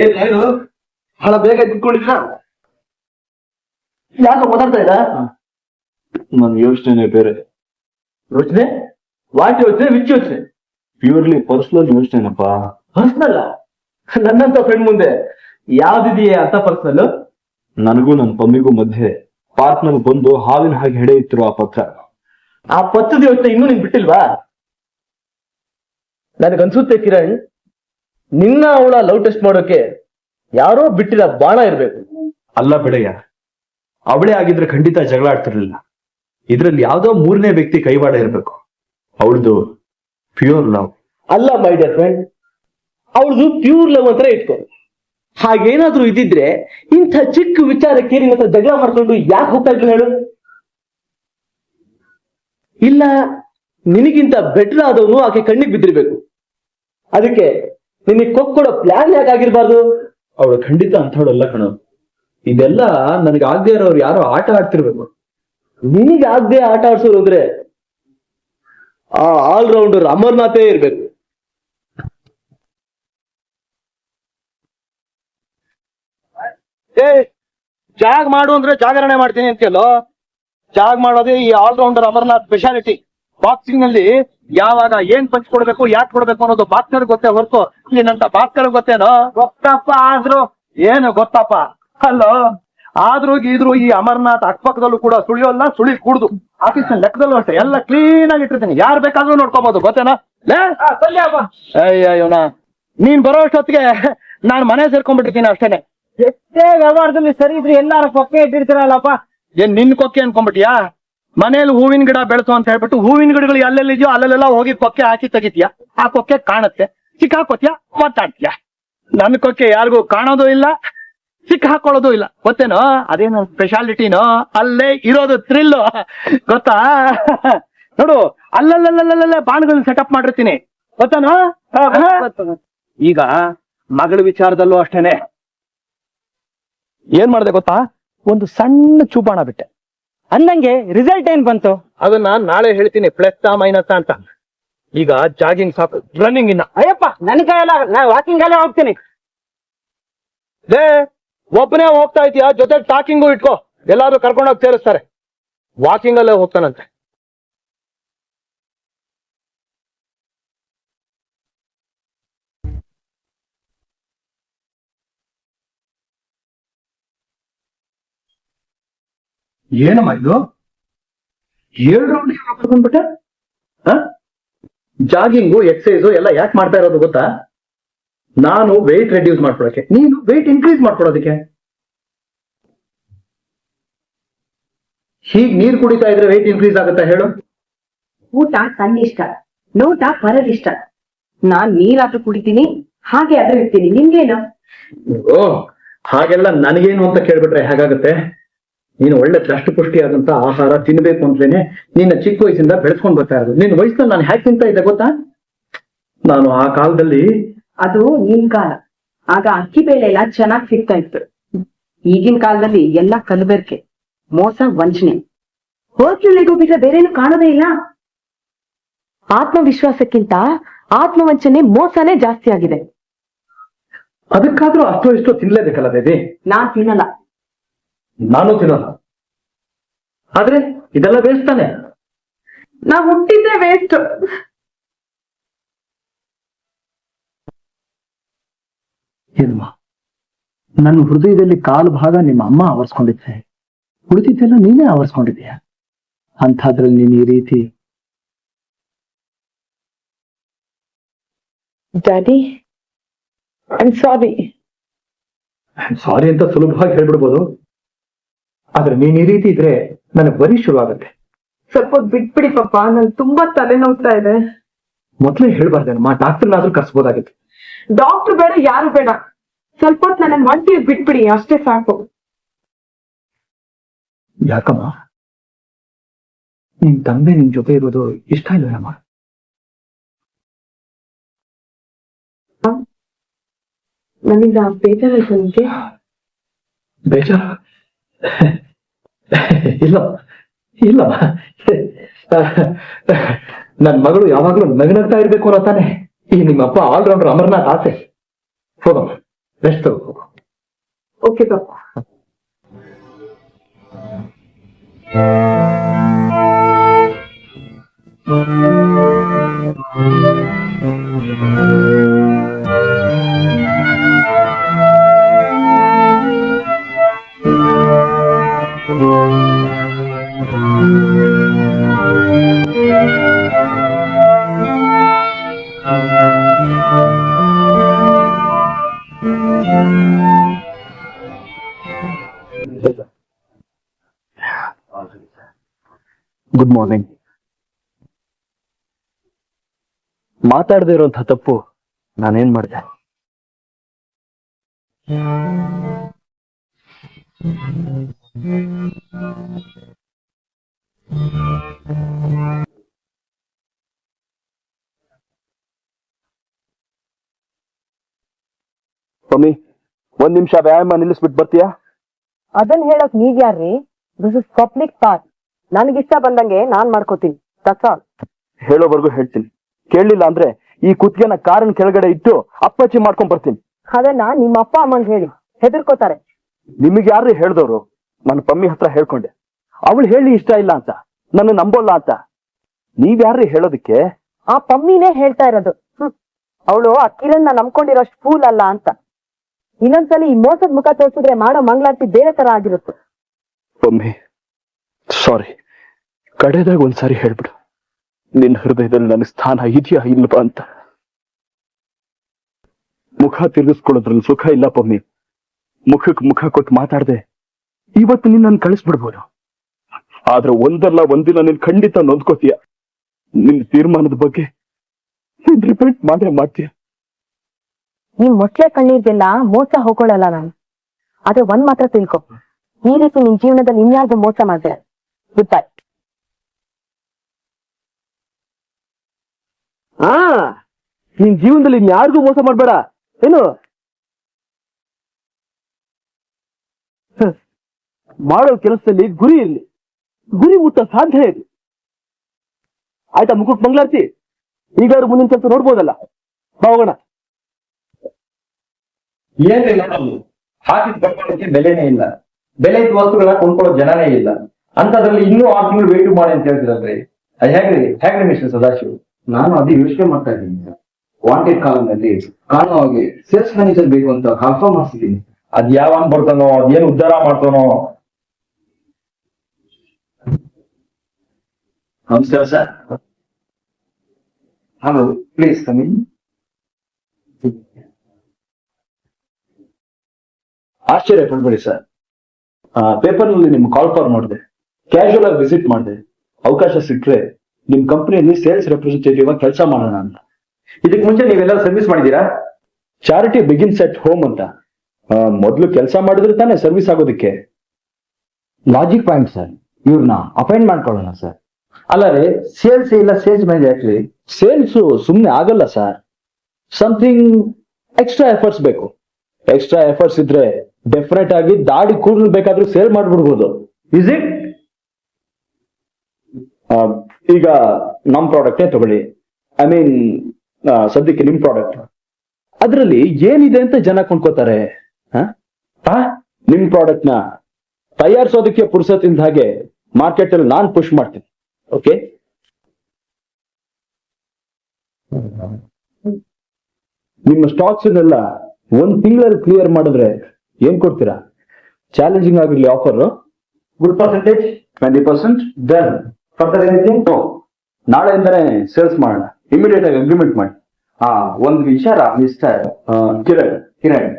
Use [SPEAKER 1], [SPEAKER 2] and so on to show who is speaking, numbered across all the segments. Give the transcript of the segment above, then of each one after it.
[SPEAKER 1] ಏನ್ ಏನು? ಬಹಳ ಬೇಗ ತಿಳ್ಕೊಂಡಿದ್ರ ಯಾಕೆ ಮಾತಾಡ್ತಾ ಇದ್ದ?
[SPEAKER 2] ನನ್ ಯೋಚನೆ ಬೇರೆ.
[SPEAKER 1] ಯೋಚನೆ? ವಾಟ್ ಯೋಚನೆ ವಿಚ್ ಯೋಚನೆ?
[SPEAKER 2] ಪ್ಯೂರ್ಲಿ ಪರ್ಸನಲ್ ಯೋಚನೆನಪ್ಪ.
[SPEAKER 1] ಪರ್ಸನಲ್ ನನ್ನಂತ ಫ್ರೆಂಡ್ ಮುಂದೆ ಯಾವ್ದಿದೆಯೇ ಅಂತ ಪರ್ಸನಲ್
[SPEAKER 2] ನನಗೂ ನನ್ ಪಮ್ಮಿಗೂ ಮಧ್ಯೆ ಪಾರ್ಕ್ನಲ್ಲಿ ಬಂದು ಹಾವಿನ ಹಾಗೆ ಹೆಡೆ ಇತ್ತಿರುವ ಆ ಪತ್ರ.
[SPEAKER 1] ಆ ಪತ್ರದ ಯೋಚನೆ ಇನ್ನೂ ನಿನ್ ಬಿಟ್ಟಿಲ್ವಾ? ನನಗನ್ಸುತ್ತೆ ಕಿರಣ್ ನಿನ್ನ ಅವಳ ಲವ್ ಟೆಸ್ಟ್ ಮಾಡೋಕೆ ಯಾರೋ ಬಿಟ್ಟಿದ ಬಾಣ ಇರ್ಬೇಕು.
[SPEAKER 2] ಅಲ್ಲ ಬಿಡಯ್ಯ ಅವಳೇ ಆಗಿದ್ರೆ ಖಂಡಿತ ಜಗಳ ಆಡ್ತಿರ್ಲಿಲ್ಲ. ಇದ್ರಲ್ಲಿ ಯಾವ್ದೋ ಮೂರನೇ ವ್ಯಕ್ತಿ ಕೈವಾಡ ಇರ್ಬೇಕು. ಅವಳದು ಪ್ಯೂರ್ ಲವ್
[SPEAKER 1] ಅಲ್ಲ ಮೈ ಡಿಯರ್ ಫ್ರೆಂಡ್ ಅವಳದು ಪ್ಯೂರ್ ಲವ್ ಅಂತ ಇಟ್ಕೊ. ಹಾಗೇನಾದ್ರೂ ಇದ್ದಿದ್ರೆ ಇಂಥ ಚಿಕ್ಕ ವಿಚಾರಕ್ಕೆ ನಿನ್ನ ಹತ್ರ ಜಗಳ ಮಾಡ್ಕೊಂಡು ಯಾಕೆ ಹೋಗ್ತಾ ಇದ್ರು ಹೇಳು. ಇಲ್ಲ ನಿನಗಿಂತ ಬೆಟರ್ ಆದವನು ಆಕೆ ಕಣ್ಣಿಗೆ ಬಿದ್ದಿರ್ಬೇಕು. ಅದಕ್ಕೆ ನಿನಗೆ ಕೊಕ್ಕೊಡೋ ಪ್ಲಾನ್ ಯಾಕೆ ಆಗಿರ್ಬಾರ್ದು?
[SPEAKER 2] ಅವಳು ಖಂಡಿತ ಅಂಥವಳಲ್ಲ ಕಣ. ಇದೆಲ್ಲ ನನಗೆ ಆಗದೆ ಇರೋರು ಯಾರೋ ಆಟ ಆಡ್ತಿರ್ಬೇಕು.
[SPEAKER 1] ನಿನಗೆ ಆಗದೆ ಆಟ ಆಡ್ಸೋರು ಅಂದ್ರೆ ಆ ಆಲ್ರೌಂಡರ್ ಅಮರ್ನಾಥೇ ಇರ್ಬೇಕು.
[SPEAKER 3] ಏ ಜಾಗ್ ಮಾಡು ಅಂದ್ರೆ ಜಾಗರಣೆ ಮಾಡ್ತೀನಿ ಅಂತೀಯಲ್ಲೋ? ಜಾಗ್ ಮಾಡೋದೇ ಈ ಆಲ್ರೌಂಡರ್ ಅಮರ್ನಾಥ್ ಸ್ಪೆಷಾಲಿಟಿ ಬಾಕ್ಸಿಂಗ್ನಲ್ಲಿ ಯಾವಾಗ ಏನ್ ಪಂಚ್ ಕೊಡ್ಬೇಕು ಯಾಕೆ ಕೊಡ್ಬೇಕು ಅನ್ನೋದು ಬಾಕ್ಸರ್ ಗೊತ್ತೇ ಹೊರತು. ನಿನ್ನಂತ ಬಾಕ್ಸರ್ ಗೊತ್ತೇನೋ? ಗೊತ್ತಪ್ಪ ಆದ್ರೂ. ಏನು ಗೊತ್ತಪ್ಪ? ಅಲ್ಲೋ ಆದ್ರೂ ಇದ್ರು ಈ ಅಮರ್ನಾಥ್ ಅಕ್ಕಪಕ್ಕದಲ್ಲೂ ಕೂಡ ಸುಳಿಯೋಲ್ಲ ಸುಳಿ ಕುಡ್ದು. ಆಫೀಸ್ ಲೆಕ್ಕದಲ್ಲೂ ಅಷ್ಟೇ ಎಲ್ಲ ಕ್ಲೀನ್ ಆಗಿ ಇಟ್ಟಿರ್ತೀನಿ. ಯಾರು ಬೇಕಾದ್ರೂ ನೋಡ್ಕೋಬಹುದು ಗೊತ್ತೇನಾ? ಅಯ್ಯ ಇವನ. ನೀನ್ ಬರೋ ಅಷ್ಟೊತ್ತಿಗೆ ನಾನ್ ಮನೆ ಸೇರ್ಕೊಂಡ್ಬಿಟ್ಟಿರ್ತೀನಿ ಅಷ್ಟೇನೆ. ಎಷ್ಟೇ ವ್ಯವಹಾರದಲ್ಲಿ ಸರಿ ಇದ್ರೆ ಎಲ್ಲಾರ ಕೊಕ್ಕೆ ಇಟ್ಟಿರ್ತೀರಲ್ಲಪ್ಪ. ಏನ್ ನಿನ್ ಕೊಕ್ಕೆ ಅನ್ಕೊಂಡ್ಬಿಟ್ಯಾ ಮನೇಲಿ ಹೂವಿನ ಗಿಡ ಬೆಳೆಸು ಅಂತ ಹೇಳ್ಬಿಟ್ಟು ಹೂವಿನ ಗಿಡಗಳು ಎಲ್ಲೆಲ್ಲಿದೆಯೋ ಅಲ್ಲೆಲ್ಲ ಹೋಗಿ ಕೊಕ್ಕೆ ಹಾಕಿ ತೆಗಿತೀಯ? ಆ ಕೊಕ್ಕೆ ಕಾಣುತ್ತೆ. ಸಿಕ್ಕ ಹಾಕೋತಿಯ ಮಾತಾಡ್ತೀಯ ನನ್ನ ಕೊಕ್ಕೆ ಯಾರಿಗೂ ಕಾಣೋದು ಇಲ್ಲ ಸಿಕ್ಕ ಹಾಕೊಳ್ಳೋದು ಇಲ್ಲ. ಗೊತ್ತೇನೋ? ಅದೇನೋ ಸ್ಪೆಷಾಲಿಟಿನೋ ಅಲ್ಲೇ ಇರೋದು ಥ್ರಿಲ್ ಗೊತ್ತಾ? ನೋಡು ಅಲ್ಲಲ್ಲಲ್ಲಲ್ಲೇ ಬಾಣಗಳನ್ನ ಸೆಟಪ್ ಮಾಡಿರ್ತೀನಿ. ಗೊತ್ತಾನೋ? ಈಗ ಮಗಳ ವಿಚಾರದಲ್ಲೂ ಅಷ್ಟೇನೆ. ಏನ್ ಮಾಡಿದೆ ಗೊತ್ತಾ? ಒಂದು ಸಣ್ಣ ಚೂಪಾಣ ಬಿಟ್ಟೆ.
[SPEAKER 4] ಅಂದಂಗೆ ರಿಸಲ್ಟ್ ಏನ್ ಬಂತು?
[SPEAKER 3] ಅದನ್ನ ನಾಳೆ ಹೇಳ್ತೀನಿ ಪ್ಲಸ್ ಮೈನಸ್ ಅಂತ. ಈಗ ಜಾಗಿಂಗ್ ಸಾಕು ರನ್ನಿಂಗ್ ಇನ್ನ.
[SPEAKER 4] ಅಯ್ಯಪ್ಪ ನನ್ ಕೈಯಲ್ಲ ನಾ ವಾಕಿಂಗ್ ಅಲ್ಲೇ ಹೋಗ್ತೀನಿ.
[SPEAKER 3] ಲೇ ಒಬ್ಬನೇ ಹೋಗ್ತಾ ಇದೀಯಾ? ಜೊತೆ ಟಾಕಿಂಗು ಇಟ್ಕೋ. ಎಲ್ಲಾರು ಕರ್ಕೊಂಡೋಗಿ ಸೇರಿಸ್ತಾರೆ. ವಾಕಿಂಗ್ ಅಲ್ಲೇ ಹೋಗ್ತಾನಂತೆ. ಏನಮ್ಮ ಇದು? ಏಳು ರೌಂಡ್ ಬಂದ್ಬಿಟ್ಟ? ಜಾಗಿಂಗು ಎಕ್ಸಸೈಸು ಎಲ್ಲ ಯಾಕೆ ಮಾಡ್ತಾ ಇರೋದು ಗೊತ್ತಾ? ನಾನು ವೆಯ್ಟ್ ರೆಡ್ಯೂಸ್ ಮಾಡ್ಕೊಳಕ್ಕೆ ನೀನು ವೆಯ್ಟ್ ಇನ್ಕ್ರೀಸ್ ಮಾಡ್ಕೊಳೋದಕ್ಕೆ ಹೀಗ್ ನೀರ್ ಕುಡಿತಾ ಇದ್ರೆ ವೆಯ್ಟ್ ಇನ್ಕ್ರೀಸ್ ಆಗುತ್ತಾ ಹೇಳು?
[SPEAKER 5] ಊಟ ತನ್ನಿಷ್ಟ ನೋಟ ಪರರಿಷ್ಟ. ನಾನ್ ನೀರಾದ್ರೂ ಕುಡಿತೀನಿ ಹಾಗೆ ಅದ್ರ ಇರ್ತೀನಿ ನಿಮ್ಗೇನು?
[SPEAKER 3] ಓ ಹಾಗೆಲ್ಲ ನನಗೇನು ಅಂತ ಕೇಳ್ಬಿಟ್ರೆ ಹೇಗಾಗುತ್ತೆ? ನೀನು ಒಳ್ಳೆ ದಷ್ಟಪುಷ್ಟಿಯಾದಂತ ಆಹಾರ ತಿನ್ಬೇಕು ಅಂತಲೇ ನಿನ್ನ ಚಿಕ್ಕ ವಯಸ್ಸಿಂದ ಬೆಳೆಸ್ಕೊಂಡ್ ಬರ್ತಾ ಇರೋದು. ನಿನ್ನ ವಯಸ್ಸಲ್ಲಿ ನಾನು ಹ್ಯಾಕ್ ತಿಂತ ಇದ್ದೆ ಗೊತ್ತಾ? ನಾನು ಆ ಕಾಲದಲ್ಲಿ
[SPEAKER 5] ಅದು ನಿನ್ ಕಾಲ. ಆಗ ಅಕ್ಕಿ ಬೇಳೆ ಎಲ್ಲ ಚೆನ್ನಾಗ್ ಸಿಗ್ತಾ ಇತ್ತು. ಈಗಿನ ಕಾಲದಲ್ಲಿ ಎಲ್ಲ ಕಲಬೆರಕೆ ಮೋಸ ವಂಚನೆ. ಹೋಟ್ಲಿಗೂ ಬಿಟ್ರೆ ಬೇರೇನು ಕಾಣೋದೇ ಇಲ್ಲ. ಆತ್ಮವಿಶ್ವಾಸಕ್ಕಿಂತ ಆತ್ಮವಂಚನೆ ಮೋಸನೇ ಜಾಸ್ತಿ ಆಗಿದೆ.
[SPEAKER 3] ಅದಕ್ಕಾದ್ರೂ ಅಷ್ಟೋ ಇಷ್ಟೋ ತಿನ್ಲೇಬೇಕಲ್ಲ ಬೇಬಿ
[SPEAKER 5] ನಾನ್ ತಿನ್ನಲ್ಲ.
[SPEAKER 3] ನಾನು ತಿನ್ನೋಲ್ಲ ಆದ್ರೆ ಇದೆಲ್ಲ ವೇಸ್ಟ್ ತಾನೆ?
[SPEAKER 5] ನಾ ಹುಟ್ಟಿದ್ರೆ ವೇಸ್ಟ್
[SPEAKER 3] ಏನಮ್ಮ ನನ್ನ ಹೃದಯದಲ್ಲಿ ಕಾಲು ಭಾಗ ನಿಮ್ಮ ಅಮ್ಮ ಆವರಿಸ್ಕೊಂಡಿದ್ದೆ. ಉಳಿದಿದ್ದೆಲ್ಲ ನೀನೇ ಆವರಿಸ್ಕೊಂಡಿದ್ಯಾ ಅಂಥದ್ರಲ್ಲಿ ನೀನ್ ಈ ರೀತಿ
[SPEAKER 5] ಡ್ಯಾಡಿ ಐ ಸಾರಿ
[SPEAKER 3] ಸಾರಿ ಅಂತ ಸುಲಭವಾಗಿ ಹೇಳ್ಬಿಡ್ಬೋದು. ಆದ್ರೆ ನೀನ್ ಈ ರೀತಿ ಇದ್ರೆ ನನಗೆ ಬರೀ ಶುರು ಆಗುತ್ತೆ.
[SPEAKER 5] ಸ್ವಲ್ಪ ಬಿಟ್ಬಿಡಿ ಪಾಪ ನನ್ ತುಂಬಾ ತಲೆನೋವ್ತಾ ಇದೆ.
[SPEAKER 3] ಮೊದ್ಲೇ ಹೇಳ್ಬಾರ್ದೇನಮ್ಮ ಡಾಕ್ಟರ್ನಾದ್ರೂ ಕರ್ಸ್ಬೋದಾಗಿತ್ತು.
[SPEAKER 5] ಡಾಕ್ಟರ್ ಬೇಡ ಯಾರು ಬೇಡ. ಸ್ವಲ್ಪ ಹೊತ್ತು ನನ್ನ ಒಂಟಿ ಬಿಟ್ಬಿಡಿ ಅಷ್ಟೇ ಸಾಕು.
[SPEAKER 3] ಯಾಕಮ್ಮ? ನಿನ್ ತಂದೆ ನಿನ್ ಜೊತೆ ಇರೋದು ಇಷ್ಟ ಇಲ್ವೇನಮ್ಮ?
[SPEAKER 5] ನನಗ ಬೇಜಾರಾಯ್ತು ನಿಮ್ಗೆ?
[SPEAKER 3] ಬೇಜಾರ? ಇಲ್ಲ ಇಲ್ಲ. ನನ್ ಮಗಳು ಯಾವಾಗ್ಲೂ ನಗನಗ್ತಾ ಇರ್ಬೇಕು ಅನ್ನೋ ತಾನೆ. ಈ ನಿಮ್ಮಪ್ಪ ಆಲ್ರೌಂಡರ್ ಅಮರ್ನಾಥ್ ಆಸೆ. ಹೋಗಮ್ಮ
[SPEAKER 2] ರೆಸ್ಟ್
[SPEAKER 5] ಓಕೆ ಪಾಪ
[SPEAKER 2] ಗುಡ್ ಮಾರ್ನಿಂಗ್ ಮಾತಾಡದೇ ಇರುವಂತ ತಪ್ಪು ನಾನೇನ್ ಮಾಡಿದೆ? ಮಮ್ಮಿ ಒಂದ್ ನಿಮಿಷ ವ್ಯಾಯಾಮ ನಿಲ್ಲಿಸ್ಬಿಟ್ಟು ಬರ್ತೀಯಾ?
[SPEAKER 5] ಅದನ್ನ ಹೇಳಕ್ ನೀವ್ ಯಾರ್ರಿ? ದಿಸ್ ಇಸ್ ಪಬ್ಲಿಕ್ ಪಾರ್ಕ್ ನನಗಿಷ್ಟ ಬಂದಂಗೆ ನಾನ್ ಮಾಡ್ಕೋತೀನಿ. ದಟ್ಸ್ ಆಲ್
[SPEAKER 2] ಹೇಳೋವರೆಗೂ ಹೇಳ್ತೀನಿ. ಕೇಳಲಿಲ್ಲ ಅಂದ್ರೆ ಈ ಕುತ್ತಿಗೆನ ಕಾರನ್ ಕೆಳಗಡೆ ಇಟ್ಟು ಅಪ್ಪಚ್ಚಿ ಮಾಡ್ಕೊಂಡ್ ಬರ್ತೀನಿ.
[SPEAKER 5] ಅದನ್ನ ನಿಮ್ಮ ಅಪ್ಪ ಅಮ್ಮಂಗ್ ಹೇಳಿ. ಹೆದರ್ಕೋತಾರೆ.
[SPEAKER 2] ನಿಮಗೆ ಯಾರು ಹೇಳ್ದವ್ರು? ನನ್ನ ಪಮ್ಮಿ ಹತ್ರ ಹೇಳ್ಕೊಂಡೆ. ಅವಳು ಹೇಳಿ ಇಷ್ಟ ಇಲ್ಲ ಅಂತ. ನನ್ನ ನಂಬೋಲ್ಲ ಅಂತ. ನೀವ್ಯಾರ್ರಿ ಯಾರು ಹೇಳೋದಕ್ಕೆ?
[SPEAKER 5] ಆ ಪಮ್ಮಿನೇ ಹೇಳ್ತಾ ಇರೋದು. ಅವಳು ಆ ನಂಬ್ಕೊಂಡಿರೋಷ್ಟು ಫೂಲ್ ಅಲ್ಲ ಅಂತ. ಇನ್ನೊಂದ್ಸಲಿ ಈ ಮೋಸದ ಮುಖ ತೋರಿಸಿದ್ರೆ ಮಾಡೋ ಮಂಗಳಾರತಿ ಬೇರೆ ತರ ಆಗಿರುತ್ತೆ.
[SPEAKER 2] ಪಮ್ಮಿ ಸಾರಿ ಕಡೆದಾಗ ಒಂದ್ಸಾರಿ ಹೇಳ್ಬಿಡು. ನಿನ್ನ ಹೃದಯದಲ್ಲಿ ನನ್ನ ಸ್ಥಾನ ಇದೆಯಾ ಇಲ್ವಾ ಅಂತ. ಮುಖ ತಿರುಗಿಸ್ಕೊಳ್ಳೋದ್ರಲ್ಲಿ ಸುಖ ಇಲ್ಲ ಪಮ್ಮಿ. ಮುಖಕ್ಕೆ ಮುಖ ಕೊಟ್ಟು ಮಾತಾಡ್ದೆ ಇವತ್ತು ನಿನ್ನ ಕಳಿಸ್ಬಿಡ್ಬೋದು. ಆದ್ರೆ ಒಂದಲ್ಲ ಒಂದಿನ ನೀನ್ ಖಂಡಿತ ನೊಂದ್ಕೋತೀಯ. ನಿನ್ ತೀರ್ಮಾನದ ಬಗ್ಗೆ ನೀನ್ ರಿಪೀಟ್ ಮಾಡೇ ಮಾಡ್ತೀಯ.
[SPEAKER 5] ನೀನ್ ಮೊಟ್ಲೆ ಕಣ್ಣೀರ್ಗೆಲ್ಲ ಮೋಸ ಹೋಗೋಳಲ್ಲ ನಾನು. ಆದ್ರೆ ಒಂದ್ ಮಾತ್ರ ತಿಳ್ಕೊ. ಈ ರೀತಿ ನಿನ್ ಜೀವನದಲ್ಲಿ ಇನ್ಯಾರಿಗೂ ಮೋಸ ಮಾಡ್ದೆ ಗುಡ್ ಬೈ
[SPEAKER 1] ಹಾ ನಿನ್ ಜೀವನದಲ್ಲಿ ಇನ್ಯಾರಿಗೂ ಮೋಸ ಮಾಡ್ಬೇಡ. ಏನು ಹ. ಮಾಡೋ ಕೆಲಸದಲ್ಲಿ ಗುರಿ ಇರಲಿ. ಗುರಿ ಮುಟ್ಟ ಸಾಧ್ಯ ಇದೆ. ಆಯ್ತಾ ಮುಕುಟ್ ಮಂಗ್ಲಾರ್ತಿ ಈಗಾದ್ರೂ ಮುಂದಿನ ಕೆಲಸ ನೋಡ್ಬೋದಲ್ಲ? ಬಾ ಹೋಗೋಣ.
[SPEAKER 6] ಏನ್ರಿ ನೋಡೋದು ಹಾಕಿದ ಬಂಡವಾಳಕ್ಕೆ ಬೆಲೆನೇ ಇಲ್ಲ. ಬೆಲೆ ಇದ್ದ ವಸ್ತುಗಳನ್ನ ಕೊಂಡ್ಕೊಳ್ಳೋ ಜನನೇ ಇಲ್ಲ. ಅಂತದ್ರಲ್ಲಿ ಇನ್ನೂ ಆರು ತಿಂಗಳು ವೇಟ್ ಮಾಡಿ ಅಂತ ಹೇಳ್ತಿರಲ್ರಿ ಅದು ಹೇಗ್ರಿ? ಹೇಗ್ರಿ ಮಿಸ್ಟರ್ ಸದಾಶಿವ್? ನಾನು ಅದೇ ಯೋಚನೆ ಮಾಡ್ತಾ ಇದ್ದೀನಿ. ವಾಂಟೆಡ್ ಕಾಲಂನಲ್ಲಿ ಕಾರಣವಾಗಿ ಸೇಲ್ಸ್ ಮ್ಯಾನೇಜರ್ ಬೇಕು ಅಂತ ಕನ್ಫರ್ಮ್ ಮಾಡ್ತಿದ್ದೀನಿ ಅದ್ ಯಾವಾಗ ಬರ್ತಾನೋ ಅದೇನು ಉದ್ಧಾರ ಮಾಡ್ತಾನೋ ನಮಸ್ಕಾರ ಸರ್ ಹಲೋ ಪ್ಲೀಸ್ ಕಮಿ
[SPEAKER 2] ಆಶ್ಚರ್ಯ ಪಡ್ಬೇಡಿ ಸರ್. ಪೇಪರ್ನಲ್ಲಿ ನಿಮ್ ಕಾಲ್ ಫಾರ್ ಮಾಡಿದೆ ಕ್ಯಾಶುವಲ್ ಆಗಿ ವಿಸಿಟ್ ಮಾಡಿದೆ. ಅವಕಾಶ ಸಿಕ್ಕರೆ ನಿಮ್ ಕಂಪ್ನಿಯಲ್ಲಿ ಸೇಲ್ಸ್ ರೆಪ್ರೆಸೆಂಟೇಟಿವ್ ಆಗಿ ಕೆಲಸ ಮಾಡೋಣ ಅಂತ.
[SPEAKER 6] ಇದಕ್ಕೆ ಮುಂಚೆ ನೀವೆಲ್ಲ ಸರ್ವಿಸ್ ಮಾಡಿದೀರಾ
[SPEAKER 2] ಚಾರಿಟಿ ಬಿಗಿನ್ಸ್ ಅಟ್ ಹೋಮ್ ಅಂತ. ಮೊದಲು ಮೊದ್ಲು ಕೆಲಸ ಮಾಡಿದ್ರೆ ತಾನೇ ಸರ್ವಿಸ್ ಆಗೋದಕ್ಕೆ.
[SPEAKER 6] ಲಾಜಿಕ್ ಪಾಯಿಂಟ್ ಸರ್ ಇವ್ರನ್ನ ಅಪಾಯಿಂಟ್ ಮಾಡ್ಕೊಳ್ಳೋಣ ಸರ್ ಅಲ್ಲ ರೀ ಸೇಲ್ಸ್ ಇಲ್ಲ ಸೇಲ್ಸ್ ಮ್ಯಾನೇಜರ್ ಯಾಕ್ರಿ
[SPEAKER 2] ಸೇಲ್ಸ್ ಸುಮ್ಮನೆ ಆಗಲ್ಲ ಸರ್ ಸಮಥಿಂಗ್ ಎಕ್ಸ್ಟ್ರಾ ಎಫರ್ಟ್ಸ್ ಬೇಕು. ಎಕ್ಸ್ಟ್ರಾ ಎಫರ್ಟ್ಸ್ ಇದ್ರೆ ಡೆಫಿನೆಟ್ ಆಗಿ ದಾಡಿ ಕೂದಲು ಬೇಕಾದ್ರೂ ಸೇಲ್ ಮಾಡ್ಬಿಡ್ಬೋದು.
[SPEAKER 6] ಇಸ್ ಇಟ್
[SPEAKER 2] ಈಗ ನಮ್ ಪ್ರಾಡಕ್ಟೇ ತಗೊಳ್ಳಿ. ಐ ಮೀನ್ ಸದ್ಯಕ್ಕೆ ನಿಮ್ ಪ್ರಾಡಕ್ಟ್ ಅದರಲ್ಲಿ ಏನಿದೆ ಅಂತ ಜನ ಕೊಂಡ್ಕೋತಾರೆ? ನಿಮ್ ಪ್ರಾಡಕ್ಟ್ನ ತಯಾರಿಸೋದಕ್ಕೆ ಪುರ್ಸತ್ತಿಂದ ಹಾಗೆ ಮಾರ್ಕೆಟ್ ಅಲ್ಲಿ ನಾನ್ ಪುಷ್ ಮಾಡ್ತೀನಿ. ಓಕೆ ನಿಮ್ಮ ಸ್ಟಾಕ್ಸ್ ಎಲ್ಲ ಒಂದ್ ತಿಂಗಳಲ್ಲಿ ಕ್ಲಿಯರ್ ಮಾಡಿದ್ರೆ ಏನ್ ಕೊಡ್ತೀರಾ? ಚಾಲೆಂಜಿಂಗ್ ಆಗಿರ್ಲಿ offer
[SPEAKER 6] good percentage
[SPEAKER 2] twenty percent
[SPEAKER 6] done further anything
[SPEAKER 2] ನಾಳೆಯಿಂದನೇ sales ಮಾಡೋಣ. ಇಮಿಡಿಯೇಟ್ ಆಗಿ ಅಗ್ರಿಮೆಂಟ್ ಮಾಡಿ.
[SPEAKER 6] ಆ ಒಂದ್ ವಿಚಾರ ಮಿಸ್ಟರ್
[SPEAKER 2] ಕಿರಣ್
[SPEAKER 6] ಕಿರಣ್.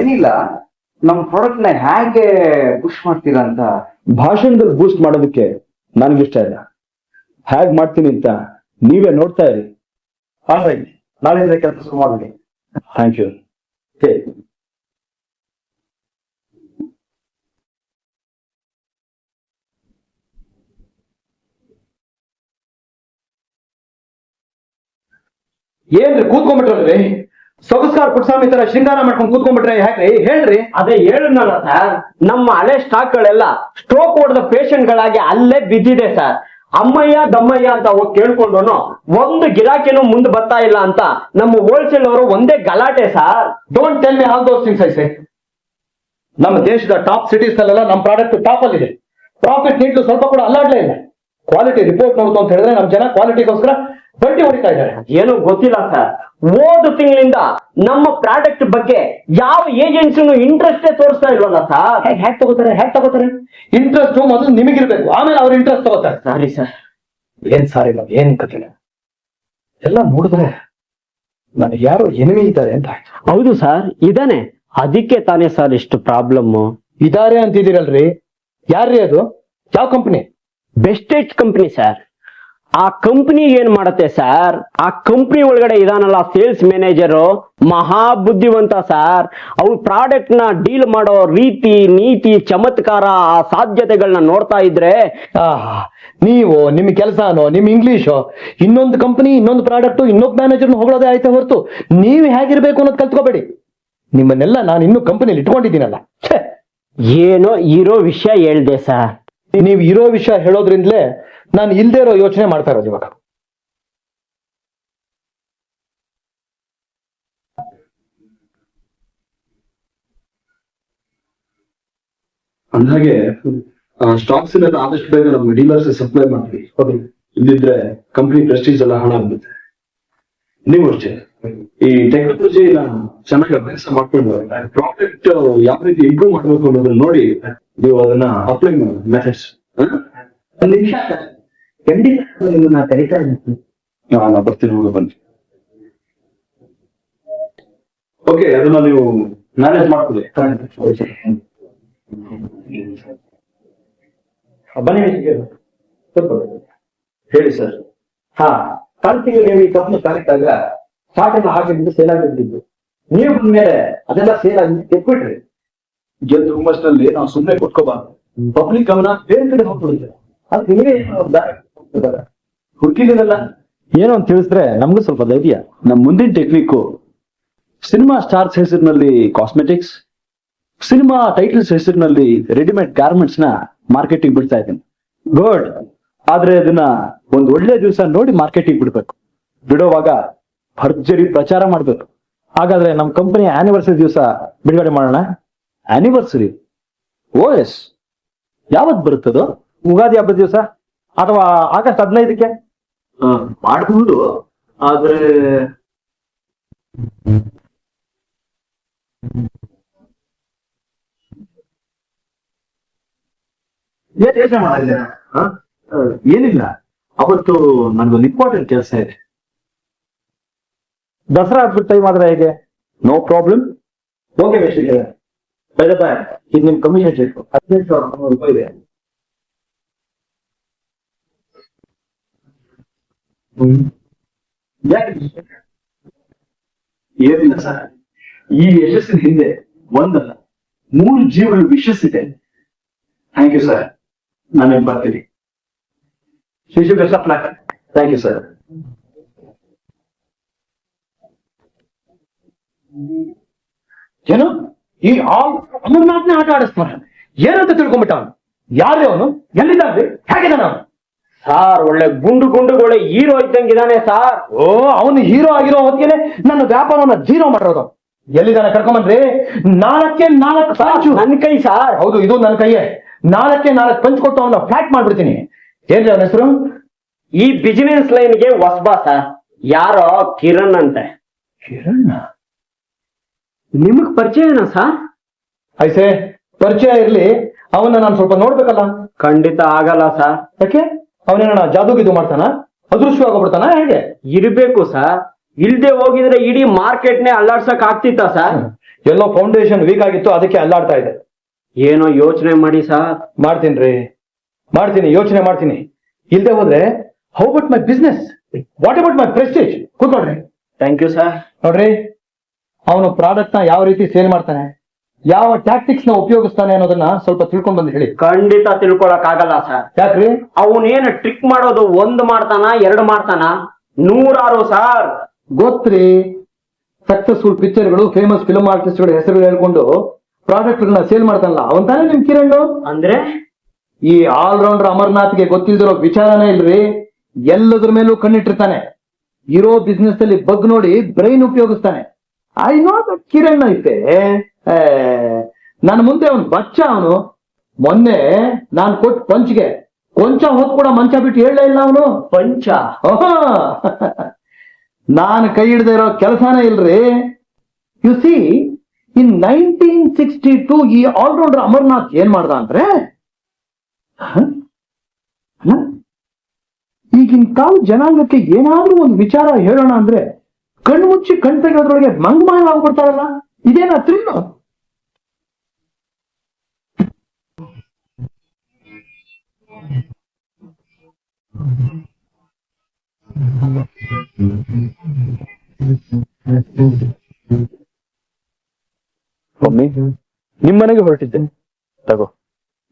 [SPEAKER 6] ಏನಿಲ್ಲ ನಮ್ ಪ್ರಾಡಕ್ಟ್ನ ಹೇಗೆ ಪುಷ್ ಮಾಡ್ತೀರಾ ಅಂತ.
[SPEAKER 2] ಭಾಷಣದಲ್ಲಿ ಬೂಸ್ಟ್ ಮಾಡೋದಕ್ಕೆ ನನಗಿಷ್ಟ ಇಲ್ಲ. ಹೇಗ್ ಮಾಡ್ತೀನಿ ಅಂತ ನೀವೇ ನೋಡ್ತಾ ಇರಿ.
[SPEAKER 6] ಆಲ್ರೈಟ್ ನಾಳೆಯಿಂದ ಕೆಲಸ ಶುರು ಮಾಡಿ
[SPEAKER 2] ಥ್ಯಾಂಕ್ ಯು
[SPEAKER 6] ಏನ್ರಿ ಕೂತ್ಕೊಂಡ್ಬಿಟ್ರಲ್ರಿ? ಸೊಗಸ್ಕಾರ ಪುಟ್ಸ್ವಾಮಿ ತರ ಶೃಂಗಾರ ಮಾಡ್ಕೊಂಡು ಕೂತ್ಕೊಂಡ್ಬಿಟ್ರೆ ಯಾಕ್ರಿ? ಹೇಳ್ರಿ.
[SPEAKER 4] ಅದೇ ಹೇಳದ್ನಲ್ಲ ಸರ್ ನಮ್ಮ ಹಳೆ ಸ್ಟಾಕ್ ಗಳೆಲ್ಲ ಸ್ಟ್ರೋಕ್ ಹೊಡೆದ ಪೇಷಂಟ್ ಗಳಾಗಿ ಅಲ್ಲೇ ಬಿದ್ದಿದೆ ಸರ್.
[SPEAKER 7] ಅಮ್ಮಯ್ಯ ದಮ್ಮಯ್ಯ ಅಂತ ಹೋಗಿ ಕೇಳ್ಕೊಂಡ್ರು ಒಂದು ಗಿರಾಕಿನೂ ಮುಂದೆ ಬರ್ತಾ ಇಲ್ಲ ಅಂತ ನಮ್ಮ ಹೋಲ್ಸೇಲ್ ಅವರು ಒಂದೇ ಗಲಾಟೆ sir.
[SPEAKER 3] Don't tell me all those things I say ನಮ್ಮ ದೇಶದ ಟಾಪ್ ಸಿಟೀಸ್ ಅಲ್ಲೆಲ್ಲ ನಮ್ಮ ಪ್ರಾಡಕ್ಟ್ ಟಾಪ್ ಅಲ್ಲಿ ಇದೆ ಪ್ರಾಫಿಟ್ ನೀಡ್ಲು ಸ್ವಲ್ಪ ಕೂಡ ಅಲ್ಲಾಡ್ಲೇ ಇಲ್ಲ. ಕ್ವಾಲಿಟಿ ರಿಪೋರ್ಟ್ ನೋಡ್ತು ಅಂತ ಹೇಳಿದ್ರೆ ನಮ್ಮ ಜನ ಕ್ವಾಲಿಟಿಗೋಸ್ಕರ ಬಡ್ಡಿ ಹೊಡಿತಾ ಇದ್ದಾರೆ.
[SPEAKER 7] ಏನು ಗೊತ್ತಿಲ್ಲ ಸರ್. ಹೋದ ತಿಂಗಳಿಂದ ನಮ್ಮ ಪ್ರಾಡಕ್ಟ್ ಬಗ್ಗೆ ಯಾವ ಏಜೆನ್ಸಿನೂ ಇಂಟ್ರೆಸ್ಟ್ ತೋರಿಸ್ತಾ ಇಲ್ವಲ್ಲ ಸರ್?
[SPEAKER 3] ಹ್ಯಾಕ್ ತಗೋತಾರೆ ಹೇಗೆ ತಗೋತಾರೆ? ಇಂಟ್ರೆಸ್ಟ್ ಮೊದಲು ನಿಮಗಿರ್ಬೇಕು. ಆಮೇಲೆ ಅವ್ರ ಇಂಟ್ರೆಸ್ಟ್ ತಗೋತಾರೆ.
[SPEAKER 7] Sorry sir.
[SPEAKER 3] ಏನ್ ಸಾರಿ ಇಲ್ಲ ಏನ್ ಕಥೆ? ಎಲ್ಲ ನೋಡಿದ್ರೆ ನನಗೆ ಯಾರು ಎನಿಮಿ ಇದ್ದಾರೆ ಅಂತ
[SPEAKER 7] ಹೌದು ಸರ್ ಇದಾನೆ. ಅದಕ್ಕೆ ತಾನೇ ಸರ್ ಇಷ್ಟು ಪ್ರಾಬ್ಲಮ್
[SPEAKER 3] ಇದಾರೆ ಅಂತಿದ್ದೀರಲ್ರಿ. ಯಾರ್ರೀ ಅದು? ಯಾವ ಕಂಪನಿ
[SPEAKER 7] ಬೆಸ್ಟೇಜ್ ಕಂಪನಿ ಸರ್. ಆ ಕಂಪನಿ ಏನ್ ಮಾಡತ್ತೆ ಸರ್ ಆ ಕಂಪನಿ ಒಳಗಡೆ ಇದಾನಲ್ಲ ಸೇಲ್ಸ್ ಮ್ಯಾನೇಜರು ಮಹಾ ಬುದ್ಧಿವಂತ ಸರ್ ಅವ್ರ ಪ್ರಾಡಕ್ಟ್ನ ಡೀಲ್ ಮಾಡೋ ರೀತಿ, ನೀತಿ, ಚಮತ್ಕಾರ, ಆ ಸಾಧ್ಯತೆಗಳನ್ನ ನೋಡ್ತಾ ಇದ್ರೆ
[SPEAKER 3] ನೀವು ನಿಮ್ ಕೆಲಸನೋ, ನಿಮ್ ಇಂಗ್ಲಿಷು ಇನ್ನೊಂದು ಕಂಪನಿ ಇನ್ನೊಂದು ಪ್ರಾಡಕ್ಟ್ ಇನ್ನೊಬ್ಬ ಮ್ಯಾನೇಜರ್ನ ಹೊಗಳೋದೇ ಆಯ್ತಾ ಹೊರತು, ನೀವು ಹೇಗಿರ್ಬೇಕು ಅನ್ನೋದು ಕಲ್ತ್ಕೋಬೇಡಿ. ನಿಮ್ಮನ್ನೆಲ್ಲ ನಾನು ಇನ್ನೂ ಕಂಪನಿಯಲ್ಲಿ ಇಟ್ಕೊಂಡಿದ್ದೀನಲ್ಲ!
[SPEAKER 7] ಏನೋ ಇರೋ ವಿಷಯ ಹೇಳ್ದೆ ಸರ್
[SPEAKER 3] ನೀವು ಇರೋ ವಿಷಯ ಹೇಳೋದ್ರಿಂದಲೇ ನಾನು ಇಲ್ದೇ ಇರೋ ಯೋಚನೆ ಮಾಡ್ತಾ ಇರೋದು ಇವಾಗ.
[SPEAKER 2] ಅಂದಾಗೆ ಸ್ಟಾಕ್ಸ್ ಇಲ್ಲ ಆದಷ್ಟು ಬೇಗ ನಮ್ಗೆ ಡೀಲರ್ಸ್ ಸಪ್ಲೈ ಮಾಡ್ತೀವಿ. ಇಲ್ಲಿದ್ರೆ ಕಂಪ್ನಿ ಪ್ರೆಸ್ಟೀಜ್ ಎಲ್ಲ ಹಣ ಆಗುತ್ತೆ ನೀವು ಅಷ್ಟೇ. ಈ ಟೆಕ್ನಾಲಜಿ ಚೆನ್ನಾಗಿ ಅಭ್ಯಾಸ ಮಾಡ್ಕೊಂಡು ಪ್ರಾಡಕ್ಟ್ ಯಾವ ರೀತಿ ಇಂಪ್ರೂವ್ ಮಾಡ್ಬೇಕು ಅನ್ನೋದನ್ನ ನೋಡಿ ನೀವು ಅದನ್ನ ಅಪ್ಲೈ ಮಾಡಿ ಮೆಸೇಜ್
[SPEAKER 4] ಒಂದ್ ನಿಮಿಷ. ಖಂಡಿತ ನಿಮ್ಮನ್ನ ಕರೀತಾ ಇದ್ದೀನಿ.
[SPEAKER 2] ನಾನು ಬರ್ತೀನಿ ಹೋಗಿ ಬನ್ನಿ. ಓಕೆ ಅದನ್ನ ನೀವು ಮ್ಯಾನೇಜ್ ಮಾಡ್ಕೊಳ್ಳಿ.
[SPEAKER 6] ಬನ್ನಿ
[SPEAKER 2] ಹೇಳಿ ಸರ್
[SPEAKER 6] ಹಾ ಕಂತಿಗೆ ನೀವು ಈ ಕಪ್ಪನ್ನು ಕರೆಕ್ಟಾಗ ಸ್ಟಾರ್ಟ್ ಎಲ್ಲ ಹಾಕಿದ್ದು ಸೇಲ್ ಆಗಿದ್ದು ನೀವು ಬಂದ್ಮೇಲೆ ಅದೆಲ್ಲ ಸೇಲ್ ಆಗಿ ಎತ್ಬಿಟ್ರಿ.
[SPEAKER 2] ಗೆದ್ದು ಹುಮ್ಮಸ್ನಲ್ಲಿ ನಾವು ಸುಮ್ಮನೆ ಕೊಟ್ಕೋಬಾರ್ದು ಪಬ್ಲಿಕ್ ಗಮನ ಬೇರೆ ಕಡೆ ಹೋಗ್ಬಿಡುತ್ತೆ.
[SPEAKER 6] ಅದಕ್ಕೆ ಹೇಗೆ
[SPEAKER 2] ಹುಡುಕಿದಿರಲ್ಲ
[SPEAKER 6] ಏನೋ ಅಂತ ತಿಳಿಸಿದ್ರೆ ನಮಗೂ ಸ್ವಲ್ಪ ಧೈರ್ಯ.
[SPEAKER 2] ನಮ್ಮ ಮುಂದಿನ ಟೆಕ್ನಿಕ್ ಸಿನಿಮಾ ಸ್ಟಾರ್ಸ್ ಹೆಸರಿನಲ್ಲಿ ಕಾಸ್ಮೆಟಿಕ್ಸ್ ಸಿನಿಮಾ ಟೈಟಲ್ಸ್ ಹೆಸರಿನಲ್ಲಿ ರೆಡಿಮೇಡ್ ಗಾರ್ಮೆಂಟ್ಸ್ನ ಮಾರ್ಕೆಟಿಂಗ್ ಬಿಡ್ತಾ ಇದ್ದೀನಿ. ಗುಡ್ ಆದ್ರೆ ಅದನ್ನ ಒಂದ್ ಒಳ್ಳೆ ದಿವಸ ನೋಡಿ ಮಾರ್ಕೆಟಿಂಗ್ ಬಿಡ್ಬೇಕು. ಬಿಡೋವಾಗ ಭರ್ಜರಿ ಪ್ರಚಾರ ಮಾಡ್ಬೇಕು.
[SPEAKER 6] ಹಾಗಾದ್ರೆ ನಮ್ಮ ಕಂಪನಿ ಆನಿವರ್ಸರಿ ದಿವಸ ಬಿಡುಗಡೆ ಮಾಡೋಣ.
[SPEAKER 2] ಆನಿವರ್ಸರಿ ಓ ಎಸ್ ಯಾವತ್ ಬರುತ್ತದು?
[SPEAKER 6] ಉಗಾದಿ ಹಬ್ಬದ ದಿವಸ? ಅಥವಾ ಆಗಸ್ಟ್ ಹದಿನೈದಕ್ಕೆ?
[SPEAKER 2] ಮಾಡಬಹುದು ಆದ್ರೆ ಯೋಚನೆ ಏನಿಲ್ಲ. ಅವತ್ತು ನನ್ಗೊಂದು ಇಂಪಾರ್ಟೆಂಟ್ ಕೆಲಸ ಇದೆ.
[SPEAKER 6] ದಸರಾ ಹಬ್ಬದ ಟೈಮ್ ಆದ್ರೆ ಹೇಗೆ?
[SPEAKER 2] No problem
[SPEAKER 6] okay mister bye boy ಇದು ನಿಮ್ ಕಮಿಷನ್ ಚೆಕ್ ಹದಿನೆಂಟು ಸಾವಿರದ ಮುನ್ನೂರು ರೂಪಾಯಿ ಇದೆ
[SPEAKER 2] ಏನಿಲ್ಲ ಸರ್ ಈ ಯಶಸ್ಸಿನ ಹಿಂದೆ ಒಂದಲ್ಲ ಮೂರು ಜೀವಗಳ ವಿಶ್ವಸಿದೆ ಥ್ಯಾಂಕ್ ಯು ಸರ್ ನಾನು ಬರ್ತೀನಿ ಶಿಶು best of luck thank you sir
[SPEAKER 3] ಏನು ಈ ಅಮರ್ನಾಥ್ನೇ ಆಟ ಆಡಿಸ್ತಾರ ಏನಂತ ತಿಳ್ಕೊಂಡ್ಬಿಟ್ಟ ಅವನು ಯಾರೇ ಅವನು? ಎಲ್ಲಿದ್ದಾನೆ ಹೇಗಿದ್ದಾನ ಅವನು?
[SPEAKER 7] ಸಾರ್ ಒಳ್ಳೆ ಗುಂಡು ಗುಂಡುಗಳೇ ಹೀರೋ ಇದ್ದಂಗಿದಾನೆ ಸಾರ್.
[SPEAKER 3] ಓ ಅವನು ಹೀರೋ ಆಗಿರೋ ಹೊತ್ತಿಗೆ ನನ್ನ ವ್ಯಾಪಾರವನ್ನ ಜೀರೋ ಮಾಡಿರೋದು. ಎಲ್ಲಿದ್ದಾನೆ ಕರ್ಕೊಂಬಂದ್ರಿ? ನಾಲ್ಕೇ ನಾಲ್ಕು ಪಂಚು.
[SPEAKER 7] ನನ್ ಕೈ ಸಾರ್.
[SPEAKER 3] ಹೌದು ಇದು ನನ್ನ ಕೈಯೇ. ನಾಲ್ಕೇ ನಾಲ್ಕು ಪಂಚ್ ಕೊಟ್ಟು ಅವನ ಫ್ಲಾಟ್ ಮಾಡ್ಬಿಡ್ತೀನಿ. ಏನ್ರಿ ಅವನ ಹೆಸರು?
[SPEAKER 7] ಈ ಬಿಸಿನೆಸ್ ಲೈನ್ಗೆ ಹೊಸಬಾ ಸರ್. ಯಾರೋ ಕಿರಣ್ ಅಂತೆ.
[SPEAKER 3] ಕಿರಣ್
[SPEAKER 7] ನಿಮಗ್ ಪರಿಚಯನಾ ಸರ್?
[SPEAKER 3] ಐಸೆ ಪರಿಚಯ ಇರ್ಲಿ. ಅವನ್ನ ನಾನು ಸ್ವಲ್ಪ ನೋಡ್ಬೇಕಲ್ಲ?
[SPEAKER 7] ಖಂಡಿತ ಆಗಲ್ಲ ಸರ್.
[SPEAKER 3] ಯಾಕೆ? ಅವನೇನ ಜಾದೂಗಿದು ಮಾಡ್ತಾನ? ಅದೃಶ್ಯವಾಗೋಗ್ಬಿಡ್ತಾನ ಹೇಗೆ?
[SPEAKER 7] ಇರ್ಬೇಕು ಸರ್. ಇಲ್ದೆ ಹೋಗಿದ್ರೆ ಇಡೀ ಮಾರ್ಕೆಟ್ನೇ ಅಲ್ಲಾಡ್ಸಕ್ ಆಗ್ತಿತ್ತ ಸರ್?
[SPEAKER 3] ಎಲ್ಲೋ ಫೌಂಡೇಶನ್ ವೀಕ್ ಆಗಿತ್ತು ಅದಕ್ಕೆ ಅಲ್ಲಾಡ್ತಾ ಇದೆ.
[SPEAKER 7] ಏನೋ ಯೋಚನೆ ಮಾಡಿ ಸರ್.
[SPEAKER 3] ಮಾಡ್ತೀನಿ ರೀ ಮಾಡ್ತೀನಿ ಯೋಚನೆ ಮಾಡ್ತೀನಿ. ಇಲ್ದೆ ಹೋದ್ರೆ how but my business what about my prestige ಕೂತ್ಕೊಳ್ರಿ.
[SPEAKER 7] Thank you sir
[SPEAKER 3] ನೋಡ್ರಿ. ಅವನು ಪ್ರಾಡಕ್ಟ್ನ ಯಾವ ರೀತಿ ಸೇಲ್ ಮಾಡ್ತಾನೆ ಯಾವ ಟ್ಯಾಕ್ಟಿಕ್ಸ್ನ ಉಪಯೋಗಿಸ್ತಾನೆ ಅನ್ನೋದನ್ನ ಸ್ವಲ್ಪ ತಿಳ್ಕೊಂಡ್ ಬಂದ್ ಹೇಳಿ.
[SPEAKER 7] ಖಂಡಿತ ತಿಳ್ಕೊಳಕ್ ಆಗಲ್ಲ ಸರ್.
[SPEAKER 3] ಯಾಕ್ರಿ?
[SPEAKER 7] ಅವನೇನು ಟ್ರಿಕ್ ಮಾಡೋದು ಒಂದ್ ಮಾಡ್ತಾನ ಎರಡು ಮಾಡ್ತಾನ? ನೂರಾರು ಸಾರ್.
[SPEAKER 3] ಗೊತ್ತ್ರಿ? ಸಕ್ಸಸ್ಫುಲ್ ಪಿಕ್ಚರ್ಗಳು ಫೇಮಸ್ ಫಿಲ್ಮ್ ಆರ್ಟಿಸ್ಟ್ಗಳ ಹೆಸರು ಹೇಳ್ಕೊಂಡು ಪ್ರಾಡಕ್ಟ್ ಗಳನ್ನ ಸೇಲ್ ಮಾಡ್ತಾನಲ್ಲ ಅವನ್ ತಾನೇ ನಿಮ್ ಕಿರಣ್?
[SPEAKER 7] ಅಂದ್ರೆ?
[SPEAKER 3] ಈ ಆಲ್ರೌಂಡರ್ ಅಮರ್ನಾಥ್ಗೆ ಗೊತ್ತಿಲ್ದಿರೋ ವಿಚಾರನೇ ಇಲ್ರಿ. ಎಲ್ಲದ್ರ ಮೇಲೂ ಕಣ್ಣಿಟ್ಟಿರ್ತಾನೆ. ಇರೋ ಬಿಸ್ನೆಸ್ ಅಲ್ಲಿ ಬಗ್ ನೋಡಿ ಬ್ರೈನ್ ಉಪಯೋಗಿಸ್ತಾನೆ. ಐ ನೋ ದಟ್ ಕಿರಣ್ ಐತೆ. ನನ್ನ ಮುಂದೆ ಅವನು ಬಚ್ಚ ಅವನು. ಮೊನ್ನೆ ನಾನು ಕೊಟ್ಟು ಪಂಚ್ಗೆ ಕೊಂಚ ಹೊತ್ತು ಕೂಡ ಮಂಚ ಬಿಟ್ಟು ಹೇಳಲೇ ಇಲ್ಲ ಅವನು.
[SPEAKER 7] ಪಂಚ?
[SPEAKER 3] ನಾನು ಕೈ ಹಿಡ್ದೆ ಇರೋ ಕೆಲಸನೇ ಇಲ್ರಿ. You see in nineteen sixty two ಈ ಆಲ್ರೌಂಡರ್ ಅಮರ್ನಾಥ್ ಏನ್ ಮಾಡ್ದ ಅಂದ್ರೆ? ಈಗಿನ ಕಾಲ ಜನಾಂಗಕ್ಕೆ ಏನಾದ್ರೂ ಒಂದು ವಿಚಾರ ಹೇಳೋಣ ಅಂದ್ರೆ ಕಣ್ಣು ಮುಚ್ಚಿ ಕಣ್ ತೆಗೆಯೋದ್ರೊಳಗೆ ಮಂಗಮಾಯ ಆಗ್ಬಿಡ್ತಾರಲ್ಲ ಇದೇನಾ ಮಮ್ಮಿ
[SPEAKER 2] ಒಮ್ಮೆ ನಿಮ್ಮನೆಗೆ ಹೊರಟಿದ್ದೆ. ತಗೋ.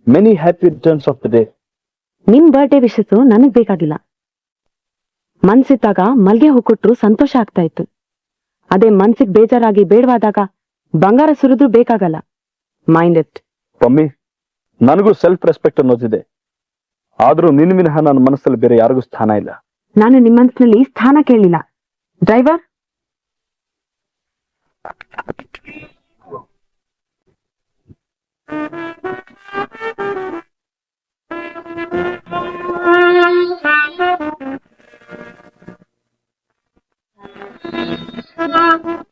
[SPEAKER 2] Many happy returns of the day
[SPEAKER 8] ನಿಮ್ ಬರ್ಡೇ ವಿಶಸ್ಸು ನನಗ್ ಬೇಕಾಗಿಲ್ಲ. ಮನ್ಸಿದ್ದಾಗ ಮಲ್ಗೆ ಹೂ ಕೊಟ್ರು ಸಂತೋಷ ಆಗ್ತಾ ಇತ್ತು ಅದೇ ಮನ್ಸಿಗ್ ಬೇಜಾರಾಗಿ ಬೇಡವಾದಾಗ ಬಂಗಾರ ಸುರಿದ್ರು ಬೇಕಾಗಲ್ಲ. ಮೈಂಡ್ ಇಟ್
[SPEAKER 2] ಪಮ್ಮಿ ನನಗೂ ಸೆಲ್ಫ್ ರೆಸ್ಪೆಕ್ಟ್ ಅನ್ನೋದಿದೆ. ಆದ್ರೂ ನಿನ್ ವಿನಃ ನನ್ನ ಮನಸ್ಸಲ್ಲಿ ಬೇರೆ ಯಾರಿಗೂ ಸ್ಥಾನ ಇಲ್ಲ.
[SPEAKER 8] ನಾನು ನಿಮ್ಮ ಮನಸ್ಸಿನಲ್ಲಿ ಸ್ಥಾನ ಕೇಳಿಲ್ಲ. Driver Thank you.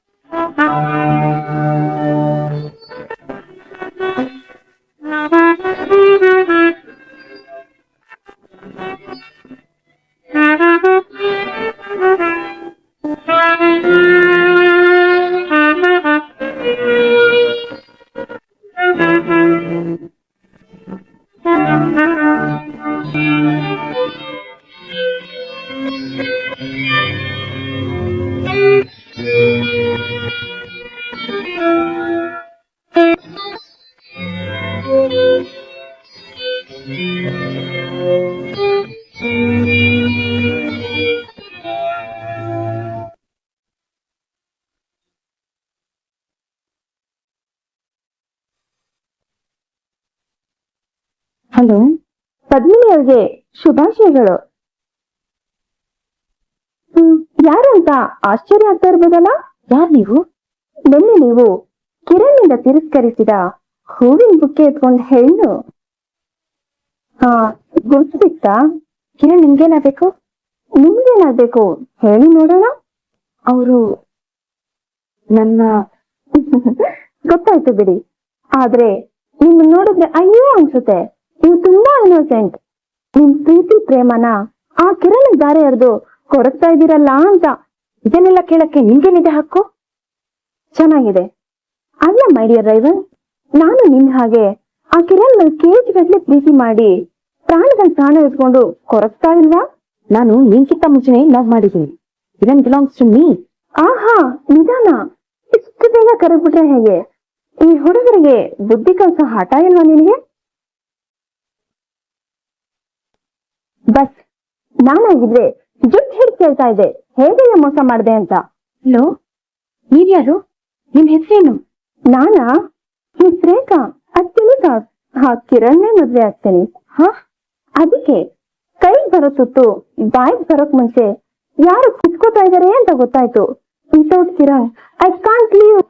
[SPEAKER 8] ಅವ್ರಿಗೆ ಶುಭಾಶಯಗಳು. ಹ್ಮ್ ಯಾರು ಅಂತ ಆಶ್ಚರ್ಯ ಆಗ್ತಾ ಇರ್ಬೋದಲ್ಲ? ಯಾರ್ ನೀವು? ನಿನ್ನೆ ನೀವು ಕಿರಣ್ನಿಂದ ತಿರಸ್ಕರಿಸಿದ ಹೂವಿನ ಬುಕ್ಕೆ ಎತ್ಕೊಂಡು ಹೆಣ್ಣು. ಹಾ ಗುರ್ತಿಸ್ತಾ ಕಿರಣ್ ನಿಮ್ಗೇನಾಗ್ಬೇಕು? ನಿಮ್ಗೇನಾಗ್ಬೇಕು? ಹೇಳಿ ನೋಡೋಣ. ಅವರು ನನ್ನ ಗೊತ್ತಾಯ್ತು ಬಿಡಿ. ಆದ್ರೆ ನಿಮ್ ನೋಡಿದ್ರೆ ಅಯ್ಯೋ ಅನ್ಸುತ್ತೆ. ನೀವು ತುಂಬಾ ಇನ್ನೋಸೆಂಟ್ ನಿಮ್ ಪ್ರೀತಿ ಪ್ರೇಮನ ಆ ಕಿರಣ ದಾರೆ ಎರೆದು ಕೊರಗ್ತಾ ಇದ್ದೀರಲ್ಲ ಅಂತ ಇದನ್ನೆಲ್ಲ ಕೇಳಕ್ಕೆ ನಿಮ್ಗೇನಿದೆ ಹಕ್ಕು? ಚೆನ್ನಾಗಿದೆ. ಅಲ್ಲ ಮೈ ಡಿಯರ್ ಡ್ರೈವರ್ ನಾನು ನಿನ್ ಹಾಗೆ ಆ ಕಿರಣ್ ಮೇಲೆ ಕೇಜ್ ಗಟ್ಲೆ ಪ್ರೀತಿ ಮಾಡಿ ಪ್ರಾಣಗಳ ಪ್ರಾಣ ಇಟ್ಕೊಂಡು ಕೊರಗ್ತಾ ಇಲ್ವಾ? ನಾನು ನಿನ್ಕಿಂತ ಮುಂಚೆ ಲವ್ ಮಾಡಿದ್ದೀನಿ. ಕಿರಣ್ ಬಿಲಾಂಗ್ಸ್ ಟು ಮೀ ಆಹಾ ನಿಧಾನ ಇಷ್ಟು ಬೇಗ ಕರಗ್ಬಿಟ್ರೆ ಹೇಗೆ? ಈ ಹುಡುಗರಿಗೆ ಬುದ್ಧಿ ಕಲ್ಸೋ ಹಠ ಇಲ್ವಾ ನಿನಗೆ? ಬಸ್ ನಾನಾಗಿದ್ರೆ ಜುಟ್ ಹಿಡ್ ಕೇಳ್ತಾ ಇದೆ ಹೇಗೆ ಮೋಸ ಮಾಡಿದೆ ಅಂತ? ಹಲೋ ನೀವ್ಯಾರು? ನಿಮ್ ಹೆಸರೇನು? ನಾನಾ? ಮಿಸ್ ರೇಖಾ ಕಾಸ್ ಹಾ ಕಿರಣ್ನೇ ಮದ್ವೆ ಆಗ್ತೇನೆ. ಹಾ? ಅದಕ್ಕೆ ಕೈಗ್ ಬರೋ ತುತ್ತು ಬಾಯ್ಗ್ ಬರೋಕ್ ಮುಂಚೆ ಯಾರು ಕಿತ್ಕೋತಾ ಇದಾರೆ ಅಂತ ಗೊತ್ತಾಯ್ತು. Without Kiran I can't leave